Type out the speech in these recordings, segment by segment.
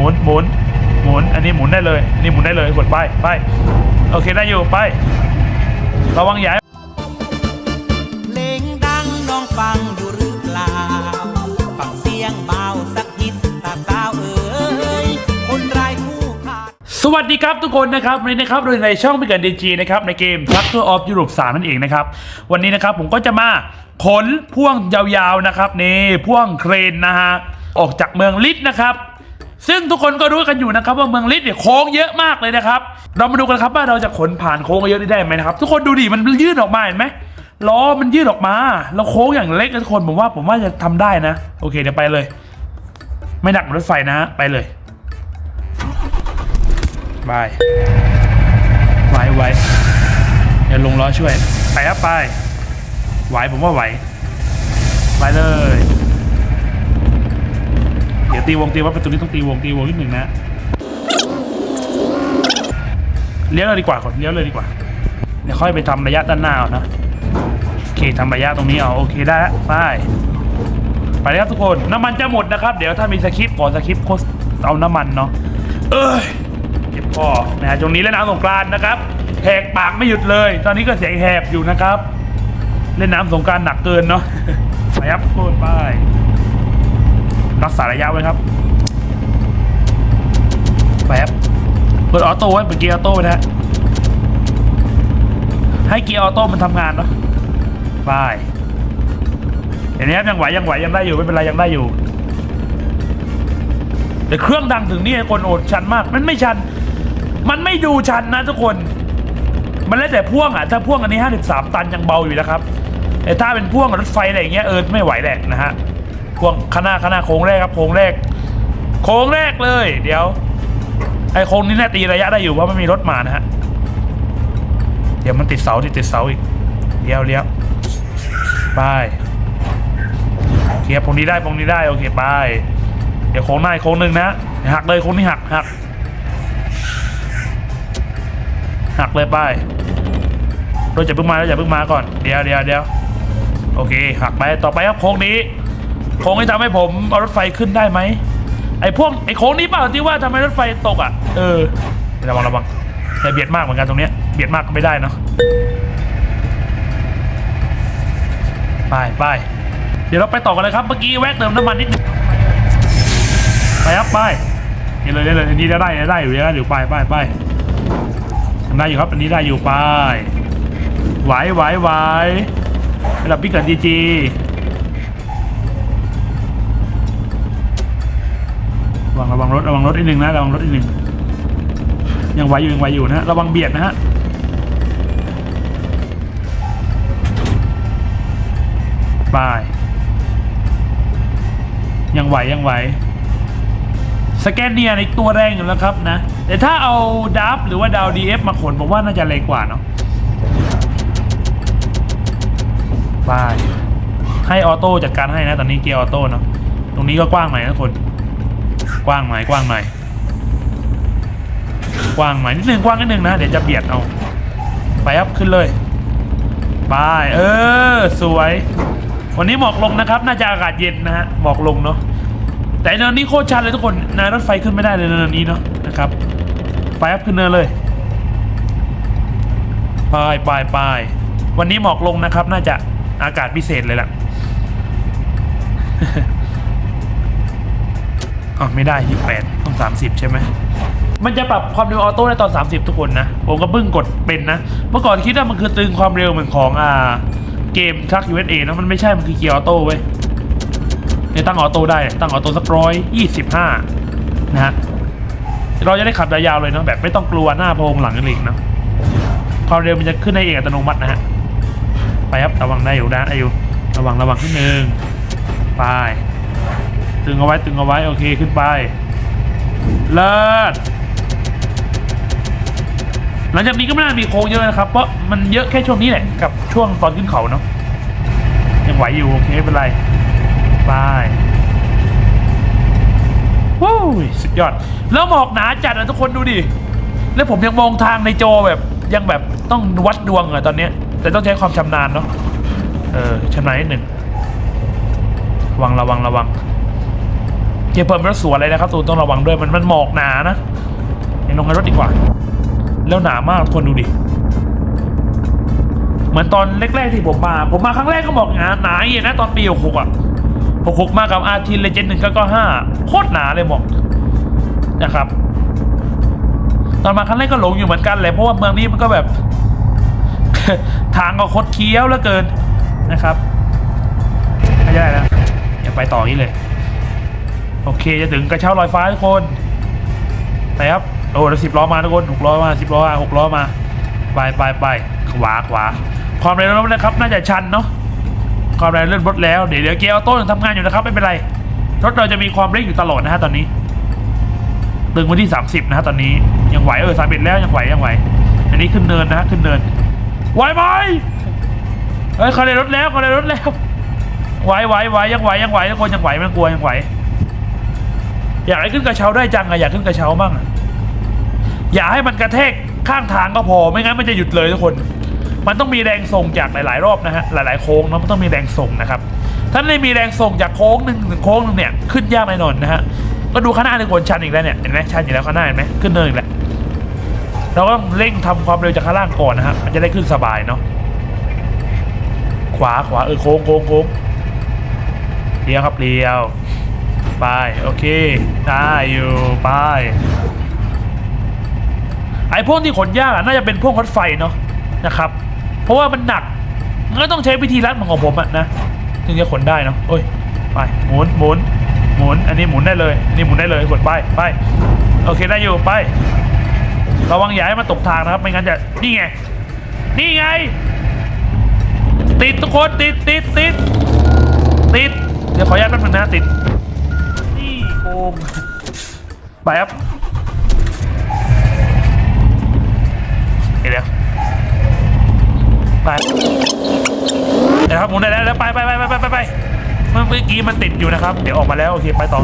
มุนหมุนหมุน อันนี้หมุนได้เลยอันนี้หมุนได้เลยกดไปไปโอเคได้อยู่ไป ระวังอย่าให้เพลงดังน้องฟังอยู่หรือเปล่าฟังเสียงเบาสักนิดตาสาวเอ๋ยคนไร้คู่ขาด สวัสดีครับทุกคนนะครับวันนี้นะครับเราอยู่ในช่องพิกันดีจีนะครับในเกม t r u c t o r of Europe 3นั่นเองนะครับ วันนี้นะครับผมก็จะมาขนพ่วงยาวๆนะครับนี่พ่วงเครนนะฮะออกจากเมืองลิดนะครับ ซึ่งทุกคนก็รู้กันอยู่นะครับว่าเมืองลิดเนี่ยโค้งเยอะมากเลยนะครับ เรามาดูกันครับว่าเราจะขนผ่านโค้งเยอะนี้ได้ไหมนะครับ ทุกคนดูดิมันยืดออกมาเห็นไหมล้อมันยืดออกมา แล้วโค้งอย่างเล็กทุกคนผมว่าผมว่าจะทำได้นะ โอเคเดี๋ยวไปเลย ไม่หนักรถไฟนะฮะไปเลยบายไหวไหวเดี๋ยวลงล้อช่วย ไปครับไปไหวผมว่าไหว ไปเลย เดี๋ยวตีวงตีว่าประตูนี้ต้องตีวงตีวงนิดหนึ่งนะเลี้ยวเลยดีกว่าก่อนเลี้ยวเลยดีกว่าเดี๋ยวค่อยไปทำระยะด้านหน้าเอานะโอเคทำระยะตรงนี้เอาโอเคได้แล้วไปไปเลยครับทุกคนน้ำมันจะหมดนะครับ เดี๋ยวถ้ามีสคริปต์ขอสคริปต์โคสเอาน้ำมันเนาะเอ้ยเจ็บคอนะฮะตรงนี้เล่นน้ำสงกรานนะครับแหกปากไม่หยุดเลย ตอนนี้ก็เสียงแหบอยู่นะครับ เล่นน้ำสงกรานหนักเกินเนาะไปครับโคตรไป รักษาระยะไว้ครับไปครับเปิดออโต้ไว้เปิดเกียร์ออโต้ไว้นะฮะให้เกียร์ออโต้มันทำงานเนาะไปเห็นไหมครับยังไหวยังไหวยังได้อยู่ไม่เป็นไรยังได้อยู่แต่เครื่องดังถึงนี่คนโอดชันมาก มันไม่ชัน มันไม่ดูชันนะทุกคน มันแล้วแต่พ่วงอะถ้าพ่วงอันนี้ 53 ตันยังเบาอยู่นะครับแต่ถ้าเป็นพ่วงรถไฟอะไรอย่างเงี้ยเออไม่ไหวแหละนะฮะ พ่วงข้างหน้าข้างหน้าโค้งแรกครับโค้งแรก โค้งแรกเลย เดี๋ยว ไอ้โค้งนี้น่าตีระยะได้อยู่เพราะไม่มีรถมานะฮะเดี๋ยวมันติดเสาติดติดเสาอีกเลี้ยวเลี้ยวไปเคลียร์ตรงนี้ได้ตรงนี้ได้โอเคไปเดี๋ยวโค้งหน้าโค้งหนึ่งนะหักเลยโค้งนี้หักหักหักเลยไปรถจะเพิ่งมาแล้วอย่าเพิ่งมาก่อนเดี๋ยวเดี๋ยวเดี๋ยวโอเคหักไปต่อไปครับโค้งนี้ โค้งที่ทำให้ผมเอารถไฟขึ้นได้ไหมไอ้พวกไอ้โค้งนี้เปล่าที่ว่าทำให้รถไฟตกอะเออระวังระวังแต่เบียดมากเหมือนกันตรงเนี้ยเบียดมากก็ไม่ได้เนาะไปไปเดี๋ยวเราไปต่อกันเลยครับเมื่อกี้แวะเติมน้ำมันนิดนึงไปครับไปนี่เลยนี่เลยอันนี้ได้ได้อยู่ได้อยู่ไปไปไปทำได้อยู่ครับอันนี้ได้อยู่ไปไหวไหวไหวระดับพิกัดจีจี วังระวังรถระวังรถอีกหนึ่งนะระวังรถอีกหนึ่งยังไหวอยู่ยังไหวอยู่นะฮะระวังเบียดนะฮะไปยังไหวยังไหวสแกนเนียในตัวแรงอยู่แล้วครับนะ แต่ถ้าเอาดับหรือว่าดาวดีเอฟมาขนผมว่าน่าจะแรงกว่าเนาะไปให้ออโต้จัดการให้นะ ตอนนี้เกียร์ออโต้เนาะตรงนี้ก็กว้างหน่อยนะคน กว้างหน่อยกว้างหน่อยกว้างหน่อยนิดนึงกว้างนิดนึงนะ เดี๋ยวจะเบียดเอา ไปครับขึ้นเลยไปเออ สวย วันนี้หมอกลงนะครับ น่าจะอากาศเย็นนะฮะหมอกลงเนาะแต่เนินนี้โคตรชันเลยทุกคนนายรถไฟขึ้นไม่ได้เลยเนินนี้เนาะนะครับไปครับขึ้นเนินเลยไปไปไปวันนี้หมอกลงนะครับ น่าจะอากาศพิเศษเลยล่ะ อ๋อไม่ได้ยี่แปดต้องสามสิบใช่ไหมมันจะปรับความเร็วออโต้ได้ตอน 30 ทุกคนนะ ผมก็เพิ่งกดเป็นนะ เมื่อก่อนคิดว่ามันคือตึงความเร็วเหมือนของอ่าเกมทัก USA นะมันไม่ใช่ มันคือเกียร์ออโต้เว้ยเนี่ยตั้งออโต้ได้ ตั้งออโต้สักร้อยยี่สิบห้านะฮะ เราจะได้ขับยาวๆเลยเนาะแบบไม่ต้องกลัวหน้าโพงหลังกันเลยเนาะความเร็วมันจะขึ้นได้เองอัตโนมัตินะฮะ ไปครับระวังได้อยู่นะได้อยู่ระวังระวังขึ้นหนึ่งไป ตึงเอาไว้ตึงเอาไว้โอเคขึ้นไป เลิศหลังจากนี้ก็ไม่น่ามีโค้งเยอะนะครับ เพราะมันเยอะแค่ช่วงนี้แหละ กับช่วงตอนขึ้นเขาเนาะยังไหวอยู่โอเคไม่เป็นไรไปว้าวสุดยอด แล้วหมอกหนาจัดอะทุกคนดูดิ แล้วผมยังมองทางในจอแบบยังแบบต้องวัดดวงอะตอนเนี้ย แต่ต้องใช้ความชำนาญเนาะเออชำนาญนิดหนึ่งระวังระวังระวัง เกียร์เพิ่มรถสวนเลยนะครับตูนต้องระวังด้วยมันมันหมอกหนานะเดี๋ยวลงในรถดีกว่า แล้วหนามากทุกคนดูดิเหมือนตอนแรกๆที่ผมมา ผมมาครั้งแรกก็บอกหนาหนาอย่างนี้นะตอนปีหกอะหกหกมากับอาทีเลเจนหนึ่งก็ห้าโคตรหนาเลยหมอกนะครับ ตอนมาครั้งแรกก็หลงอยู่เหมือนกันเลยเพราะว่าเมืองนี้มันก็แบบ ทางก็คดเคี้ยวเหลือเกินนะครับไม่ได้แล้วอย่าไปต่อนี้เลย โอเคจะถึงกระเช้าลอยฟ้าทุกคนไปครับโอ้สิบล้อมาทุกคนหกล้อมาสิบล้อมาหกล้อมาไปไปไปขวาขวา ความเร็วรถนะครับ น่าจะชันเนาะความเร็วเลื่อนรถแล้วเดี๋ยวเดี๋ยวเกียร์ออโต้ยังทำงานอยู่นะครับไม่เป็นไรรถเราจะมีความเร่งอยู่ตลอดนะฮะตอนนี้ตึงวันที่ 30 นะฮะตอนนี้ยังไหวเออสามเอ็ดแล้วยังไหวยังไหว อันนี้ขึ้นเนินนะฮะขึ้นเนินไหวไหมเฮ้ยเขาเลยรถแล้วเขาเลยรถแล้วไหวไหวไหวยังไหวยังไหวทุกคนยังไหวไม่กลัวยังไหว อยากให้ขึ้นกระเช้าได้จังอะอยากขึ้นกระเช้าบ้างอะอย่าให้มันกระแทกข้างทางก็พอไม่งั้นมันจะหยุดเลยทุกคน มันต้องมีแรงส่งจากหลาย ๆ รอบนะฮะหลาย ๆ โค้งเนอะมันต้องมีแรงส่งนะครับถ้าไม่มีแรงส่งจากโค้งหนึ่งถึงโค้งหนึงเนี่ยขึ้นยากแน่นอนนะฮะก็ดูข้างหน้าในคนชันอีกแล้วเนี่ยเห็นไหมชันอยู่แล้วข้างหน้าเห็นไหมขึ้นเนินอีกแล้วเราก็ต้องเร่งทำความเร็วจากข้างล่างก่อนนะฮะมันจะได้ขึ้นสบายเนาะขวาขวาเออโค้งโค้งโค้งเลี้ยวครับเลี้ยว ไป โอเค ได้อยู่ไป ไอ้พวกที่ขนยากอะน่าจะเป็นพวกรถไฟเนาะนะครับ เพราะว่ามันหนักก็ต้องใช้วิธีรัดมือนของผมอะนะถึงจะขนได้เนาะโอ้ยไปหมุนหมุนหมุนอันนี้หมุนได้เลยอันนี้หมุนได้เลยกดไปไปโอเคได้อยู่ไป ระวังอย่าให้มันตกทางนะครับไม่งั้นจะนี่ไง นี่ไง ติดทุกคนติดติดติดติดเดี๋ยวขออนุญาตแป๊บนึงนะติด นี่โกงไปครับเดี๋ยวไปเดี๋ยวครับหมุนได้แล้วแล้วไปไปไปไปไปไปไปเมื่อกี้มันติดอยู่นะครับ เดี๋ยวออกมาแล้วโอเคไปต่อ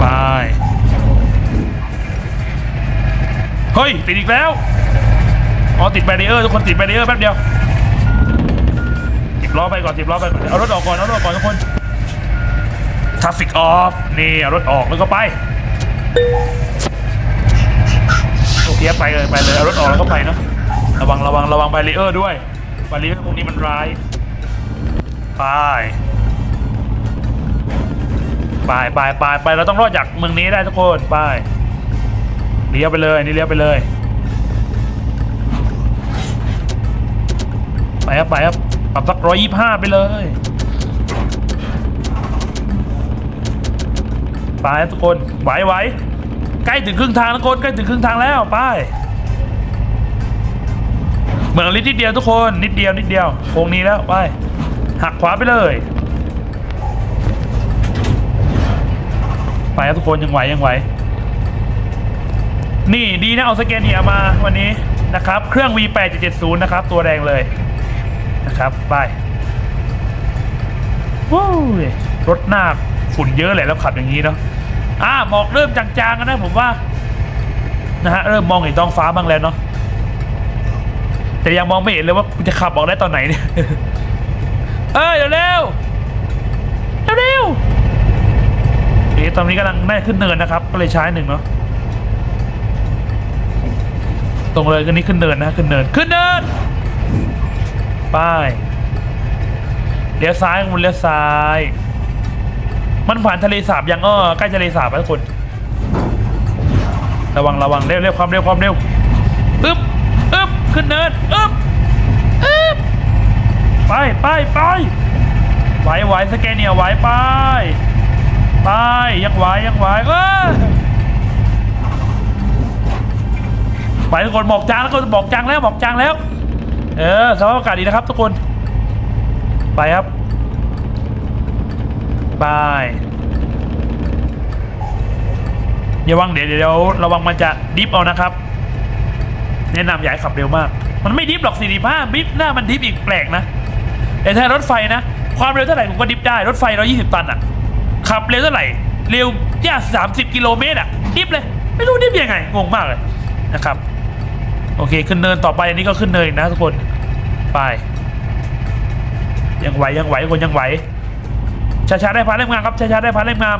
ไปเฮ้ยติดอีกแล้วอ๋อติดแบรีเออร์ทุกคนติดแบรีเออร์แป๊บเดียวสิบล้อไปก่อนสิบล้อไปก่อนเอารถออกก่อนเอารถออกก่อนทุกคน ทราฟิกออฟนี่เอารถออกแล้วก็ไปโอเคไปเลยไปเลยเอารถออกแล้วก็ไปเนาะระวังระวังระวังไบเรเออร์ด้วยไบเรเออร์พวกนี้มันร้ายไปไปไปไปไปเราต้องรอดจากเมืองนี้ได้ทุกคนไปเลี้ยวไปเลยนี่เลี้ยวไปเลย ไปครับไปครับปรับสักร้อยยี่ห้าไปเลย ไปทุกคนไหวไหวใกล้ถึงครึ่งทางทุกคนใกล้ถึงครึ่งทางแล้วไปเมืองลิดนิดเดียวทุกคนนิดเดียวนิดเดียวโค้งนี้แล้วไปหักขวาไปเลย ไปครับทุกคนยังไหวยังไหวนี่ดีนะเอาสแกนเนียมาวันนี้นะครับ เครื่อง V8 770 นะครับ ตัวแรงเลยนะครับ ไปวู้รถหน้าฝุ่นเยอะเลยแล้วขับอย่างนี้เนาะ อ่าหมอกเริ่มจางๆกันนะผมว่านะฮะเริ่มมองเห็นท้องฟ้าบ้างแล้วเนาะแต่ยังมองไม่เห็นเลยว่าจะขับออกได้ตอนไหนเนี่ยเอ้ยเร็วๆเร็วเอ๊ะตอนนี้กำลังแม่ขึ้นเนินนะครับ ก็เลยใช้หนึ่งเนาะตรงเลยกันนี้ขึ้นเนินนะขึ้นเนินขึ้นเนินป้ายเลี้ยวซ้ายคุณเลี้ยวซ้าย มันผ่านทะเลสาบยังเออใกล้ทะเลสาบแล้วทุกคน ระวังระวังเร็วเร็วความเร็วความเร็วอึ๊บอึ๊บขึ้นเนินอึ๊บอึ๊บไปไปไปไหวไหวสแกนเนียไหวไปไปยังไหวยังไหวเออไปทุกคนบอกจางแล้วก็บอกจางแล้วบอกจางแล้ว เออสภาพอากาศดีนะครับทุกคน ไปครับ ไปอย่าวังเดี๋ยวเดี๋ยวระวังมันจะดิฟเอานะครับ แนะนำอย่าขับเร็วมาก มันไม่ดิฟหรอก45ดิฟหน้ามันดิฟอีกแปลกนะแต่ถ้ารถไฟนะ ความเร็วเท่าไหร่ผมก็ดิฟได้รถไฟ 120 ตันอะขับเร็วเท่าไหร่เร็วย่า30 กิโลเมตรอะดิฟเลย ไม่รู้ดิฟยังไงงงมากเลยนะครับโอเคขึ้นเนินต่อไปอันนี้ก็ขึ้นเนินนะทุกคนไปยังไหวยังไหวคนยังไหว ช้าได้พาเล่มงามครับช้าได้พาเล่มงาม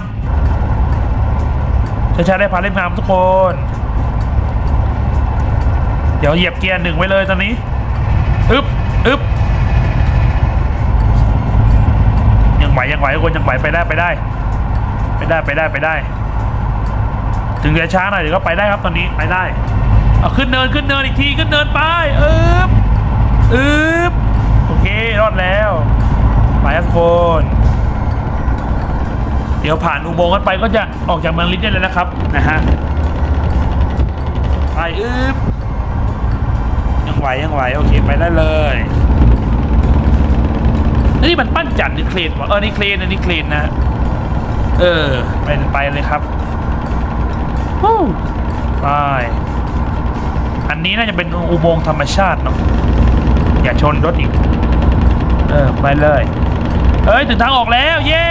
ช้าได้พาเล่มงามทุกคน เดี๋ยวเหยียบเกียร์หนึ่งไว้เลยตอนนี้อึ๊บอึ๊บยังไหวยังไหวทุกคนยังไหวไปได้ไปได้ ไปได้ไปได้ไปได้ ถึงจะช้าหน่อยเดี๋ยวก็ไปได้ครับตอนนี้ไปได้เอาขึ้นเนินขึ้นเนินอีกทีขึ้นเนินไปอึ๊บอึ๊บโอเครอดแล้วไปครับทุกคน เดี๋ยวผ่านอุโมงค์กันไปก็จะออกจากเมืองลิทได้เลยนะครับนะฮะไปอึ๊บยังไหวยังไหวโอเคไปได้เลยนี่มันปั้นจันทร์หรือเครนวะเออนี่เครนอันนี้เครนนะ เออไปไปเลยครับวู้ไปอันนี้น่าจะเป็นอุโมงค์ธรรมชาติเนาะอย่าชนรถอีก เออไปเลย เอ้ย ถึงทางออกแล้ว เย้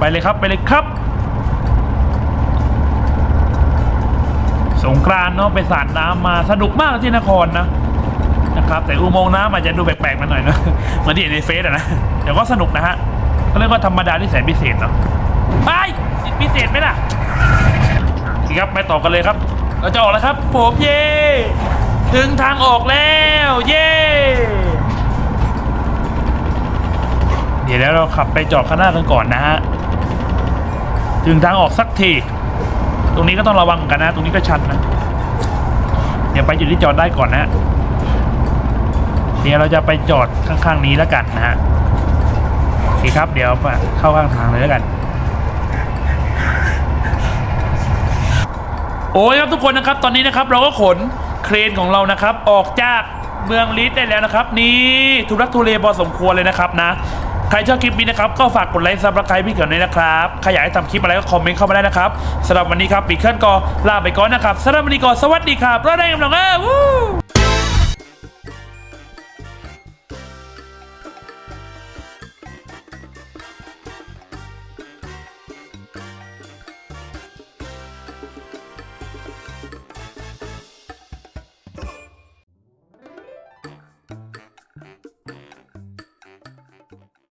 ไปเลยครับไปเลยครับ สงกรานเนาะไปสาดน้ำมาสนุกมากที่นครนะนะครับแต่อุโมงค์น้ำอาจจะดูแปลกๆมาหน่อยนะเหมือนที่เห็นในเฟซอะนะแต่ก็สนุกนะฮะก็เรียกว่าธรรมดาที่แสนพิเศษเนาะไปพิเศษไหมล่ะนี่ครับไปต่อกันเลยครับ เราจะออกแล้วครับผมเย่ถึงทางออกแล้ว เย่เดี๋ยวแล้วเราขับไปจอดข้างหน้ากันก่อนนะฮะ ถึงทางออกสักที ตรงนี้ก็ต้องระวังกันนะ ตรงนี้ก็ชันนะเดี๋ยวไปจุดที่จอดได้ก่อนนะเดี๋ยวเราจะไปจอดข้างๆนี้แล้วกันนะฮะโอเคครับ เดี๋ยวไปเข้าข้างทางเลยแล้วกัน โอ้ยครับทุกคนนะครับ ตอนนี้นะครับ เราก็ขนเครนของเรานะครับ ออกจากเมืองลิสได้แล้วนะครับ นี่ทุรักทุเลพอสมควรเลยนะครับนะ ใครชอบคลิปนี้นะครับ ก็ฝากกดไลค์ซับสไครต์พี่เขียวด้วยนะครับใครอยากให้ทำคลิปอะไรก็คอมเมนต์เข้ามาได้นะครับสำหรับวันนี้ครับปีเคลนก็ลาไปก่อนนะครับสำหรับวันนี้ก็สวัสดีครับเราได้กำลังเออวู้